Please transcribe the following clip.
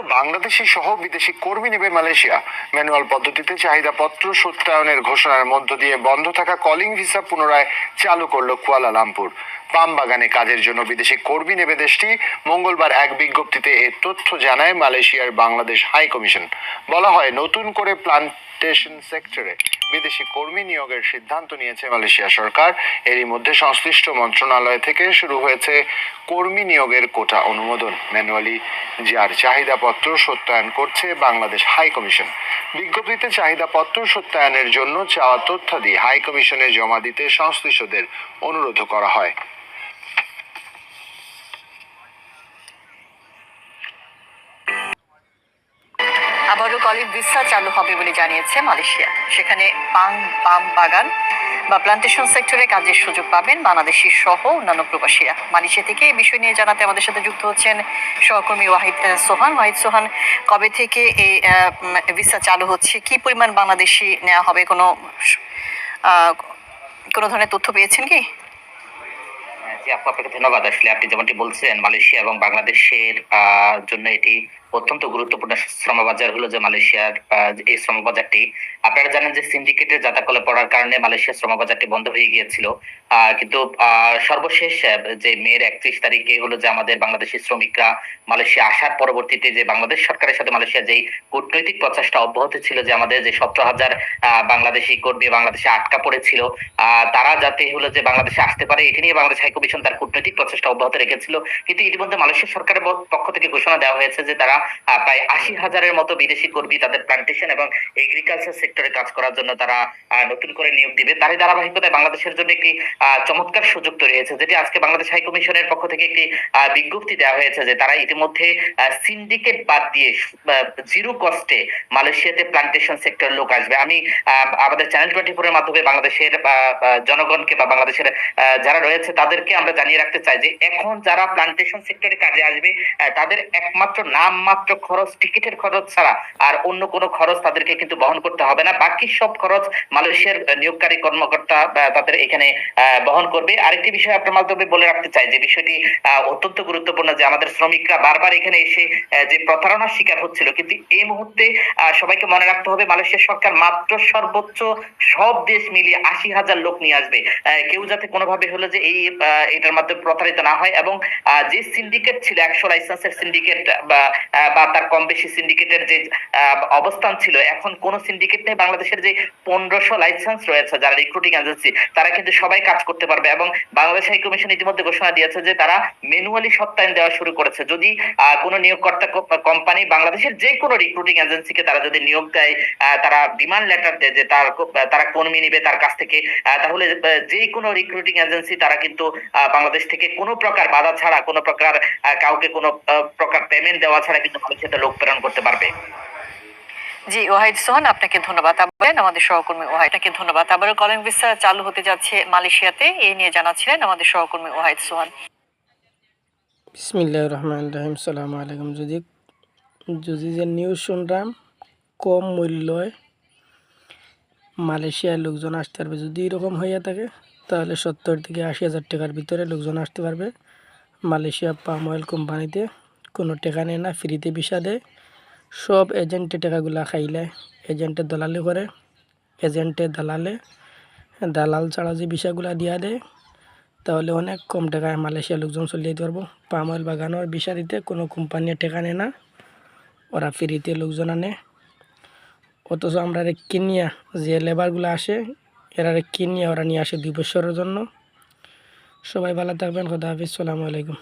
আবারও বাংলাদেশি সহ বিদেশি কর্মী নেবে মালয়েশিয়া। ম্যানুয়াল পদ্ধতিতে চাহিদাপত্র সত্যায়নের ঘোষণার মধ্য দিয়ে বন্ধ থাকা কলিং ভিসা পুনরায় চালু করল কুয়ালালামপুর। পাম বাগানে কাজের জন্য বিদেশি কর্মী নেবে দেশটি। মঙ্গলবার এক বিজ্ঞপ্তিতে এ তথ্য জানায় মালয়েশিয়ার বাংলাদেশ হাই কমিশন। বলা হয়, নতুন করে প্লান্টেশন সেক্টরে বিদেশি কর্মী নিয়োগের সিদ্ধান্ত নিয়েছে মালয়েশিয়া সরকার। এরই মধ্যে সংশ্লিষ্ট মন্ত্রণালয় থেকে শুরু হয়েছে কর্মী নিয়োগের কোটা অনুমোদন। ম্যানুয়ালি যার চাহিদাপত্র সত্যায়ন করছে বাংলাদেশ হাই কমিশন। বিজ্ঞপ্তিতে চাহিদাপত্র সত্যায়নের জন্য চাওয়া তথ্যাদি হাই কমিশনে জমা দিতে সংশ্লিষ্টদের অনুরোধ করা হয়। আবারও কলিং ভিসা চালু হবে বলে জানিয়েছে মালয়েশিয়া। সেখানে পাম পাম বাগান বা প্লান্টেশন সেক্টরে কাজের সুযোগ পাবেন বাংলাদেশি সহ অন্যান্য প্রবাসীরা। মালয়েশিয়া থেকে এই বিষয় নিয়ে জানাতে আমাদের সাথে যুক্ত হচ্ছেন সহকর্মী ওয়াহিদ সোহান। ওয়াহিদ, সোহান, কবে থেকে এই ভিসা চালু হচ্ছে? কি পরিমাণ বাংলাদেশি নেওয়া হবে? কোনো কোনো ধরনের তথ্য পেয়েছেন কি? জি, আপু, আপনাকে ধন্যবাদ। আসলে আপনি যেমনটি বলছেন, মালয়েশিয়া এবং বাংলাদেশের জন্য এটি অত্যন্ত গুরুত্বপূর্ণ শ্রমবাজার হলো যে মালয়েশিয়ার এই শ্রমবাজারটি। আপনারা জানেন যে সিন্ডিকেটের জাতাকলে পড়ার কারণে মালয়েশিয়ার শ্রমবাজারটি বন্ধ হয়ে গিয়েছিল। কিন্তু সর্বশেষ যে মেয়ের একত্রিশ তারিখে হলো যে আমাদের বাংলাদেশি শ্রমিকরা মালয়েশিয়া আসার পরবর্তীতে যে বাংলাদেশ সরকারের সাথে মালয়েশিয়া যেই কূটনৈতিক প্রচেষ্টা অব্যাহত ছিল যে আমাদের যে সতেরো হাজার বাংলাদেশি কর্মী বাংলাদেশে আটকা পড়েছিল তারা যাতে হলো যে বাংলাদেশে আসতে পারে, এটি নিয়ে বাংলাদেশ হাইকমিশন তার কূটনৈতিক প্রচেষ্টা অব্যাহত রেখেছিল। কিন্তু ইতিমধ্যে মালয়েশিয়া সরকারের পক্ষ থেকে ঘোষণা দেওয়া হয়েছে যে তারা প্রায় আশি হাজারের মতো বিদেশি কর্মী তাদের প্লান্টেশন এবং এগ্রিকালচার সেক্টরে কাজ করার জন্য তারা নতুন করে নিয়োগ দিবে। তারই ধারাবাহিকতায় বাংলাদেশের জন্য একটি চমৎকার সুযোগ তৈরি হয়েছে, যেটি আজকে বাংলাদেশ হাইকমিশনের পক্ষ থেকে একটি বিজ্ঞপ্তি দেওয়া হয়েছে যে তারা ইতিমধ্যে সিন্ডিকেট বাদ দিয়ে জিরো কস্টে মালয়েশিয়াতে প্লান্টেশন সেক্টর লোক আসবে। আমি আমাদের চ্যানেল টোয়েন্টি ফোরের মাধ্যমে বাংলাদেশের জনগণকে বা বাংলাদেশের যারা রয়েছে তাদেরকে আমরা জানিয়ে রাখতে চাই যে এখন যারা প্লান্টেশন সেক্টরে কাজে আসবে তাদের একমাত্র নামমাত্র খরচ, টিকিটের খরচ ছাড়া আর অন্য কোনো খরচ তাদেরকে কিন্তু বহন করতে হবে না। বাকি সব খরচ মালয়েশিয়ার নিয়োগকারী কর্মকর্তা তাদের এখানে বহন করবে। আরেকটি বিষয় আপনার মাধ্যমে বলে রাখতে চাই যে বিষয়টি অত্যন্ত গুরুত্বপূর্ণ যে আমাদের শ্রমিকরা বারবার এখানে এসে যে প্রতারণার শিকার হচ্ছিল। কিন্তু এই মুহূর্তে সবাইকে মনে রাখতে হবে মালয়েশিয়া সরকার মাত্র সর্বোচ্চ সব দেশ মিলিয়ে আশি হাজার লোক নিয়ে আসবে। কেউ যাতে কোনোভাবে হলো যে এই এটার মাধ্যমে প্রতারিত না হয় এবং যে সিন্ডিকেট ছিল, একশো লাইসেন্সের সিন্ডিকেট বা বা তার কম বেশি সিন্ডিকেটের যে অবস্থান ছিল, এখন কোন সিন্ডিকেট নেই। বাংলাদেশের যে পনেরোশো লাইসেন্স রয়েছে যারা রিক্রুটিং এজেন্সি তারা কিন্তু সবাই কাজ করতে পারবে এবং বাংলাদেশ হাই কমিশন ইতিমধ্যে ঘোষণা দিয়েছে যে তারা ম্যানুয়ালি সত্যায়ন দেওয়া শুরু করেছে। যদি কোনো নিয়োগকর্তা কোম্পানি বাংলাদেশের যে কোনো রিক্রুটিং এজেন্সিকে তারা যদি নিয়োগ দেয় তারা ডিমান্ড লেটার দেয় যে তার তারা কর্মী নিবে তার কাছ থেকে তাহলে যে কোনো রিক্রুটিং এজেন্সি তারা কিন্তু বাংলাদেশ থেকে কোনো প্রকার বাধা ছাড়া, কোনো প্রকার কাউকে কোনো প্রকার পেমেন্ট দেওয়া ছাড়া কিন্তু মালয়েশিয়াতে লোক প্রেরণ করতে পারবে। জি ওয়াহিদ সোহান আপনাকে ধন্যবাদ। আবার আমাদের সহকর্মী ওয়াহিদ আপনাকে ধন্যবাদ। আবারও কলিং ভিসা চালু হতে যাচ্ছে মালয়েশিয়াতে। এই নিয়ে জানাচ্ছিলেন আমাদের সহকর্মী ওয়াহিদ সোহান। বিসমিল্লাহ রহমান রহিম। সালাম আলাইকুম। যদি যদি যে নিউজ শুনলাম কম মূল্যয় মালয়েশিয়ার লোকজন আসতে পারবে। যদি এরকম হয়ে থাকে তাহলে সত্তর থেকে আশি হাজার টাকার ভিতরে লোকজন আসতে পারবে মালয়েশিয়া পাম অয়েল কোম্পানিতে। কোনো টাকা নেয় না, ফ্রিতে ভিসা দেয়। সব এজেন্টে টাকাগুলা খাইলে, এজেন্টে দালালি করে, এজেন্টে দালালে, দালাল ছাড়া যে ভিসাগুলা দিয়া দেয়, তাহলে অনেক কম টাকায় মালয়েশিয়া লোকজন চলিয়ে যেতে পারব। পাম অয়েল বাগানোর বিষা দিতে কোনো কোম্পানির টাকা নেয় না, ওরা ফ্রিতে লোকজন আনে। অথচ আমরা কিনিয়া যে লেবারগুলো আসে, এরা কিনিয়া ওরা নিয়ে আসে দুই বছরের জন্য। সবাই ভালো থাকবেন, খোদা হাফিজ, সালামু আলাইকুম।